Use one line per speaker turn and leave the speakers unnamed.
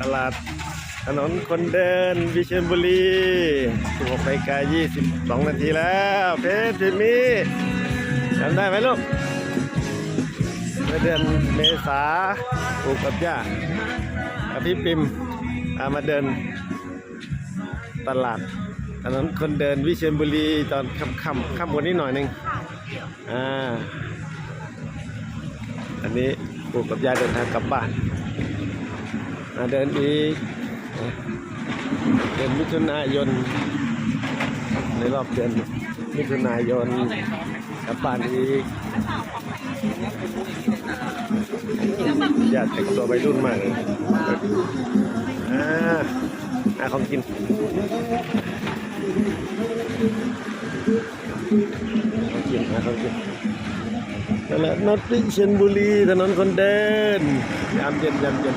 ตลาดถนนคนเดินวิเชียรบุรี 16นาฬิกา22 นาทีแล้ว เพชรพิมีจำได้ไหมลูกเมื่อเดือนเมษาปลูกกับย่ากับพี่ปิมพามาเดินตลาดถนนคนเดินวิเชียรบุรีตอนค่ำๆค่ำกว่านี้หน่อยหนึงอ่าอันนี้ปู่กับย่าเดินทางกลับบ้าน เดินอีกเดือนมิถุนายน ในรอบเดือนมิถุนายนกลับบ้านอีกญาติแต่งตัวไปรุ่นมากเลยอ่าหาของกินของกินหาของกินตลาดนัดวิเชียรบุรีถนนคนเดินยามเย็นยามเย็น